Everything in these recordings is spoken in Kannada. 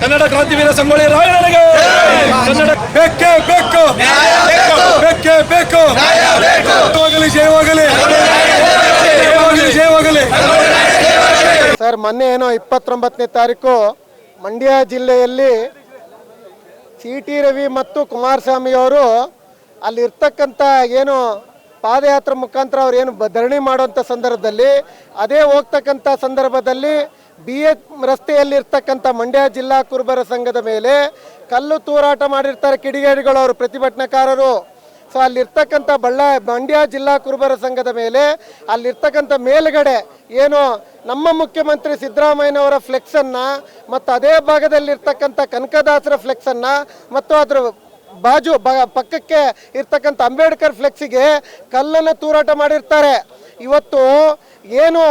ಕನ್ನಡ ಕ್ರಾಂತಿವೀರ ಸಂಗೊಳ್ಳಿ ರಾಯಣ್ಣನಿಗೆ! ಕನ್ನಡ ಬೇಕೇ ಬೇಕು! ಬೇಕೇ! ಬೇಕು ಜಯವಾಗಲಿ ಜಯವಾಗಲಿ! ಜಯವಾಗಲಿ ಜಯವಾಗಲಿ! ಸರ್ ಮೊನ್ನೆ ಏನೋ ಇಪ್ಪತ್ತೊಂಬತ್ತನೇ ತಾರೀಕು ಮಂಡ್ಯ ಜಿಲ್ಲೆಯಲ್ಲಿ ಸಿ ಟಿ ರವಿ ಮತ್ತು ಕುಮಾರಸ್ವಾಮಿ ಅವರು ಅಲ್ಲಿರ್ತಕ್ಕಂಥ ಏನು ಪಾದಯಾತ್ರೆ ಮುಖಾಂತರ ಅವ್ರು ಏನು ಧರಣಿ ಮಾಡುವಂಥ ಸಂದರ್ಭದಲ್ಲಿ ಅದೇ ಹೋಗ್ತಕ್ಕಂಥ ಸಂದರ್ಭದಲ್ಲಿ ಬಿ ಎ ರಸ್ತೆಯಲ್ಲಿರ್ತಕ್ಕಂಥ ಮಂಡ್ಯ ಜಿಲ್ಲಾ ಕುರುಬರ ಸಂಘದ ಮೇಲೆ ಕಲ್ಲು ತೂರಾಟ ಮಾಡಿರ್ತಾರೆ ಕಿಡಿಗೇಡಿಗಳು ಅವರು, ಪ್ರತಿಭಟನಾಕಾರರು. ಸೊ ಅಲ್ಲಿರ್ತಕ್ಕಂಥ ಬಳ್ಳ, ಮಂಡ್ಯ ಜಿಲ್ಲಾ ಕುರುಬರ ಸಂಘದ ಮೇಲೆ ಅಲ್ಲಿರ್ತಕ್ಕಂಥ ಮೇಲುಗಡೆ ಏನು ನಮ್ಮ ಮುಖ್ಯಮಂತ್ರಿ ಸಿದ್ದರಾಮಯ್ಯನವರ ಫ್ಲೆಕ್ಸನ್ನು ಮತ್ತು ಅದೇ ಭಾಗದಲ್ಲಿರ್ತಕ್ಕಂಥ ಕನಕದಾಸರ ಫ್ಲೆಕ್ಸನ್ನು ಮತ್ತು ಅದರ ಬಾಜು ಬ, ಪಕ್ಕಕ್ಕೆ ಇರ್ತಕ್ಕಂಥ ಅಂಬೇಡ್ಕರ್ ಫ್ಲೆಕ್ಸಿಗೆ ಕಲ್ಲನ್ನು ತೂರಾಟ ಮಾಡಿರ್ತಾರೆ. ಇವತ್ತು ಏನು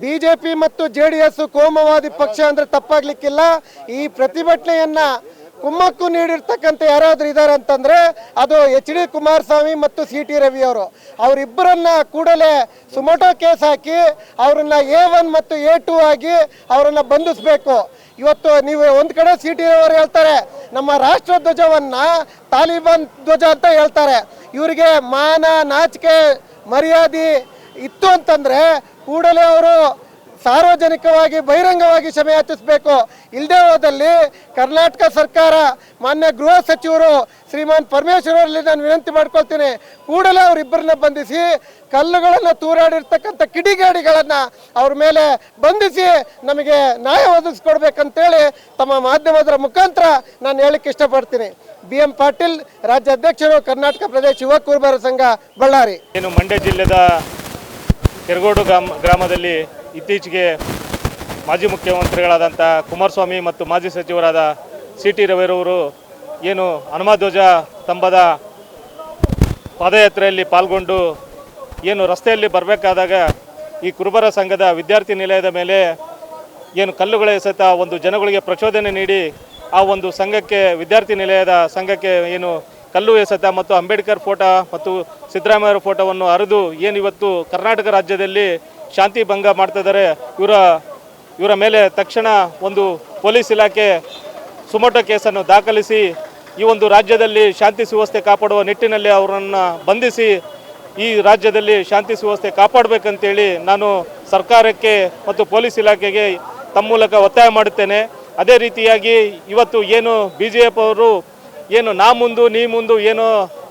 ಬಿ ಜೆ ಪಿ ಮತ್ತು ಜೆ ಡಿ ಎಸ್ ಕೋಮವಾದಿ ಪಕ್ಷ ಅಂದ್ರೆ ತಪ್ಪಾಗ್ಲಿಕ್ಕಿಲ್ಲ. ಈ ಪ್ರತಿಭಟನೆಯನ್ನ ಕುಮ್ಮಕ್ಕು ನೀಡಿರ್ತಕ್ಕಂಥ ಯಾರಾದ್ರೂ ಇದ್ದಾರೆ ಅಂತಂದ್ರೆ ಅದು ಎಚ್ ಡಿ ಕುಮಾರಸ್ವಾಮಿ ಮತ್ತು ಸಿ ಟಿ ರವಿ ಅವರು. ಅವರಿಬ್ಬರನ್ನ ಕೂಡಲೇ ಸುಮೋಟೋ ಕೇಸ್ ಹಾಕಿ ಅವರನ್ನ ಎ ಒನ್ ಮತ್ತು ಎ ಟು ಆಗಿ ಅವರನ್ನ ಬಂಧಿಸಬೇಕು. ಇವತ್ತು ನೀವು ಒಂದು ಕಡೆ ಸಿ ಟಿ ರವಿ ಅವರು ಹೇಳ್ತಾರೆ, ನಮ್ಮ ರಾಷ್ಟ್ರ ಧ್ವಜವನ್ನ ತಾಲಿಬಾನ್ ಧ್ವಜ ಅಂತ ಹೇಳ್ತಾರೆ. ಇವರಿಗೆ ಮಾನ ನಾಚಿಕೆ ಮರ್ಯಾದೆ ಇತ್ತು ಅಂತಂದ್ರೆ ಕೂಡಲೇ ಅವರು ಸಾರ್ವಜನಿಕವಾಗಿ, ಬಹಿರಂಗವಾಗಿ ಕ್ಷಮೆ ಯಾಚಿಸಬೇಕು. ಇಲ್ಲದೆ ಹೋದಲ್ಲಿ ಕರ್ನಾಟಕ ಸರ್ಕಾರ ಮಾನ್ಯ ಗೃಹ ಸಚಿವರು ಶ್ರೀಮಾನ್ ಪರಮೇಶ್ವರಲ್ಲಿ ನಾನು ವಿನಂತಿ ಮಾಡ್ಕೊಳ್ತೀನಿ. ಕೂಡಲೇ ಅವರಿಬ್ಬರನ್ನ ಬಂಧಿಸಿ, ಕಲ್ಲುಗಳನ್ನು ತೂರಾಡಿರ್ತಕ್ಕಂಥ ಕಿಡಿಗಾಡಿಗಳನ್ನು ಅವ್ರ ಮೇಲೆ ಬಂಧಿಸಿ ನಮಗೆ ನ್ಯಾಯ ಒದಗಿಸ್ಕೊಡ್ಬೇಕಂತೇಳಿ ತಮ್ಮ ಮಾಧ್ಯಮದ ಮುಖಾಂತರ ನಾನು ಹೇಳಕ್ಕೆ ಇಷ್ಟಪಡ್ತೀನಿ. ಬಿ ಎಂ ಪಾಟೀಲ್ ರಾಜ್ಯ ಅಧ್ಯಕ್ಷರು ಕರ್ನಾಟಕ ಪ್ರದೇಶ ಯುವ ಕುರುಬರ ಸಂಘ, ಬಳ್ಳಾರಿ. ಏನು ಮಂಡ್ಯ ಜಿಲ್ಲೆದ ಕೆರಗೋಡು ಗ್ರಾಮ, ಗ್ರಾಮದಲ್ಲಿ ಇತ್ತೀಚೆಗೆ ಮಾಜಿ ಮುಖ್ಯಮಂತ್ರಿಗಳಾದಂಥ ಕುಮಾರಸ್ವಾಮಿ ಮತ್ತು ಮಾಜಿ ಸಚಿವರಾದ ಸಿ ಟಿ ರವಿರವರು ಏನು ಹನುಮಧ್ವಜ ಸ್ತಂಭದ ಪಾದಯಾತ್ರೆಯಲ್ಲಿ ಪಾಲ್ಗೊಂಡು ಏನು ರಸ್ತೆಯಲ್ಲಿ ಬರಬೇಕಾದಾಗ ಈ ಕುರುಬರ ಸಂಘದ ವಿದ್ಯಾರ್ಥಿ ನಿಲಯದ ಮೇಲೆ ಏನು ಕಲ್ಲುಗಳ ಎಸೆತ ಒಂದು ಜನಗಳಿಗೆ ಪ್ರಚೋದನೆ ನೀಡಿ ಆ ಒಂದು ಸಂಘಕ್ಕೆ, ವಿದ್ಯಾರ್ಥಿ ನಿಲಯದ ಸಂಘಕ್ಕೆ ಏನು ಕಲ್ಲು ಎಸೆತ ಮತ್ತು ಅಂಬೇಡ್ಕರ್ ಫೋಟೋ ಮತ್ತು ಸಿದ್ದರಾಮಯ್ಯ ಫೋಟೋವನ್ನು ಹರಿದು ಏನು ಇವತ್ತು ಕರ್ನಾಟಕ ರಾಜ್ಯದಲ್ಲಿ ಶಾಂತಿ ಭಂಗ ಮಾಡ್ತಾ ಇದ್ದಾರೆ ಇವರ ಇವರ ಮೇಲೆ ತಕ್ಷಣ ಒಂದು ಪೊಲೀಸ್ ಇಲಾಖೆ ಸುಮೋಟೋ ಕೇಸನ್ನು ದಾಖಲಿಸಿ ಈ ಒಂದು ರಾಜ್ಯದಲ್ಲಿ ಶಾಂತಿ ಸುವ್ಯವಸ್ಥೆ ಕಾಪಾಡುವ ನಿಟ್ಟಿನಲ್ಲಿ ಅವರನ್ನು ಬಂಧಿಸಿ ಈ ರಾಜ್ಯದಲ್ಲಿ ಶಾಂತಿ ಸುವ್ಯವಸ್ಥೆ ಕಾಪಾಡಬೇಕಂತೇಳಿ ನಾನು ಸರ್ಕಾರಕ್ಕೆ ಮತ್ತು ಪೊಲೀಸ್ ಇಲಾಖೆಗೆ ತಮ್ಮ ಮೂಲಕ ಒತ್ತಾಯ ಮಾಡುತ್ತೇನೆ. ಅದೇ ರೀತಿಯಾಗಿ ಇವತ್ತು ಏನು ಬಿ ಅವರು ಏನು ನಾ ಮುಂದು, ನೀ ಮುಂದು, ಏನು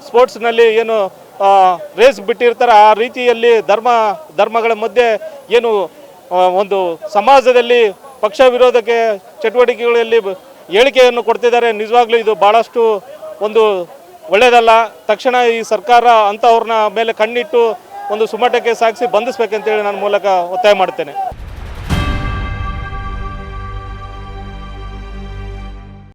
ಸ್ಪೋರ್ಟ್ಸ್ನಲ್ಲಿ ಏನು ರೇಸ್ ಬಿಟ್ಟಿರ್ತಾರೆ, ಆ ರೀತಿಯಲ್ಲಿ ಧರ್ಮ, ಧರ್ಮಗಳ ಮಧ್ಯೆ ಏನು ಒಂದು ಸಮಾಜದಲ್ಲಿ ಪಕ್ಷ ವಿರೋಧಕ್ಕೆ ಚಟುವಟಿಕೆಗಳಲ್ಲಿ ಹೇಳಿಕೆಯನ್ನು ಕೊಡ್ತಿದ್ದಾರೆ. ನಿಜವಾಗ್ಲೂ ಇದು ಭಾಳಷ್ಟು ಒಂದು ಒಳ್ಳೆಯದಲ್ಲ ತಕ್ಷಣ ಈ ಸರ್ಕಾರ ಅಂಥವ್ರನ್ನ ಮೇಲೆ ಕಣ್ಣಿಟ್ಟು ಒಂದು ಸುಮಟಕ್ಕೆ ಸಾಗಿಸಿ ಬಂಧಿಸ್ಬೇಕಂತೇಳಿ ನನ್ನ ಮೂಲಕ ಒತ್ತಾಯ ಮಾಡ್ತೇನೆ.